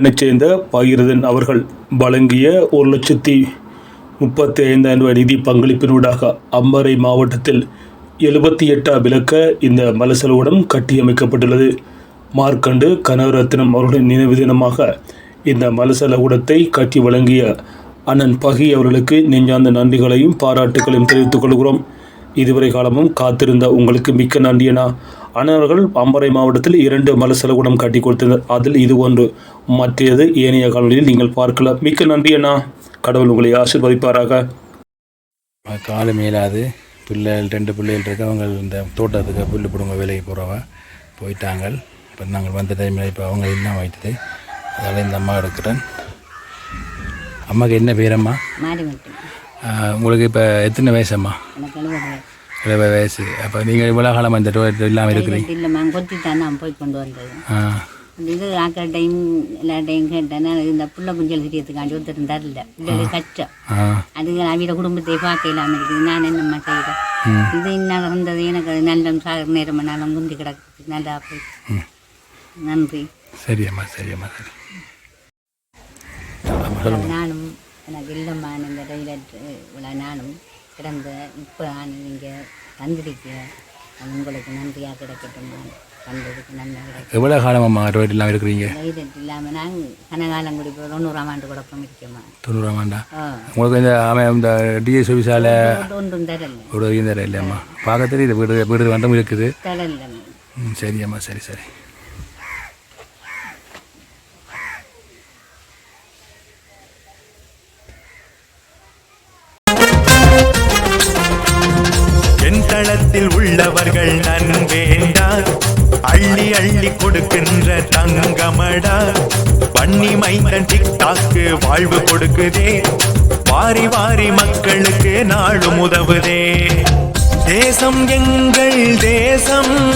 இதனைச் சேர்ந்த பகிரதன் அவர்கள் வழங்கிய ஒரு லட்சத்தி முப்பத்தி ஐந்தாயிரம் ரூபாய் நிதி பங்களிப்பினூடாக அம்பரை மாவட்டத்தில் எழுபத்தி எட்டாம் விளக்க இந்த மலசலவுடன் கட்டியமைக்கப்பட்டுள்ளது. மார்க்கண்டு கனகரத்னம் அவர்களின் நினைவு தினமாக இந்த மலசலகுடத்தை கட்டி வழங்கிய அண்ணன் பகி அவர்களுக்கு நெஞ்சார்ந்த நன்றிகளையும் பாராட்டுகளையும் தெரிவித்துக் கொள்கிறோம். இதுவரை காலமும் காத்திருந்த உங்களுக்கு மிக்க நன்றியனா அண்ணவர்கள் அம்பரை மாவட்டத்தில் இரண்டு மலசலகுடம் கட்டி கொடுத்தனர். அதில் இது ஒன்று. மற்றது ஏனைய காலங்களில் நீங்கள் பார்க்கலாம் மிக்க நன்றியண்ணா கடவுள் உங்களை ஆசீர்வதிப்பாராக. காலு மேலாது. பிள்ளைகள் ரெண்டு பிள்ளைகள் இருக்கு. அவங்க இந்த தோட்டத்துக்கு புல்லு பிடுங்க வேலைக்கு போகிறவ போயிட்டாங்க இப்போ நாங்கள் வந்த டைமில் இப்போ அவங்க என்ன வைத்தது அதனால் இந்த அம்மா எடுக்கிறேன் அம்மாவுக்கு என்ன பேரம்மா உங்களுக்கு இப்போ எத்தனை வயசம்மா எழுபது வயசு. அப்போ நீங்கள் இவ்வளோ காலமாக இந்த டோய்லெட் இல்லாமல் இருக்கிறீங்க? இல்லை மேம் கொத்தி தான் நான் போய் கொண்டு வந்தது. இது ஆக்கள் டைம் எல்லா டைம் கேட்டேன் இந்த புள்ள குஞ்சல் தெரியறதுக்காண்டி ஒருத்தர் தரல. இல்லை கஷ்டம். அது அவிட குடும்பத்தை பார்க்க இல்லாமல் இருக்குது. நான் என்னம்மா செய்கிறேன் இது இன்னும் வந்தது. எனக்கு அது நல்ல சாகர நேரம் நாளும் குந்தி கிடக்குது. நல்லா போய். நன்றி. சரியம்மா சரியம்மா சரி நானும் எனக்கு இல்லைம்மா. இந்த டொய்லெட் இவ்வளோ நானும் கிடந்த இப்போ நீங்கள் தந்திருக்க உங்களுக்கு நன்றியாக கிடைக்கட்டும்? தந்ததுக்கு நல்லா கிடைக்கும் எவ்வளோ காலமாம்மா டோய்லெட் இல்லாமல் இருக்கிறீங்க? தைரியட் இல்லாமல் நாங்கள் கனகாலம் குடி இப்போ தொண்ணூறாம் ஆண்டு குழப்பம் இருக்கோம்மா தொண்ணூறாம் ஆண்டா? உங்களுக்கு இந்த அவன் இந்த டிஎஸ் ஆஃபீஸால் ஒன்று ஒன்றும் தரல. ஒரு தர இல்லையம்மா பார்க்க தெரியுது வீடு வீடு மட்டும் இருக்குது. தரல ம் சரியம்மா சரி சரி. களத்தில் உள்ளவர்கள் நன்வேண்டா. அள்ளி அள்ளி கொடுக்கின்ற தங்கமடா. பண்ணி மைந்தன் டிக்டாக்கு வாழ்வு கொடுக்குதே. வாரி வாரி மக்களுக்கு நாளும் உதவுதே. தேசம் எங்கள் தேசம்.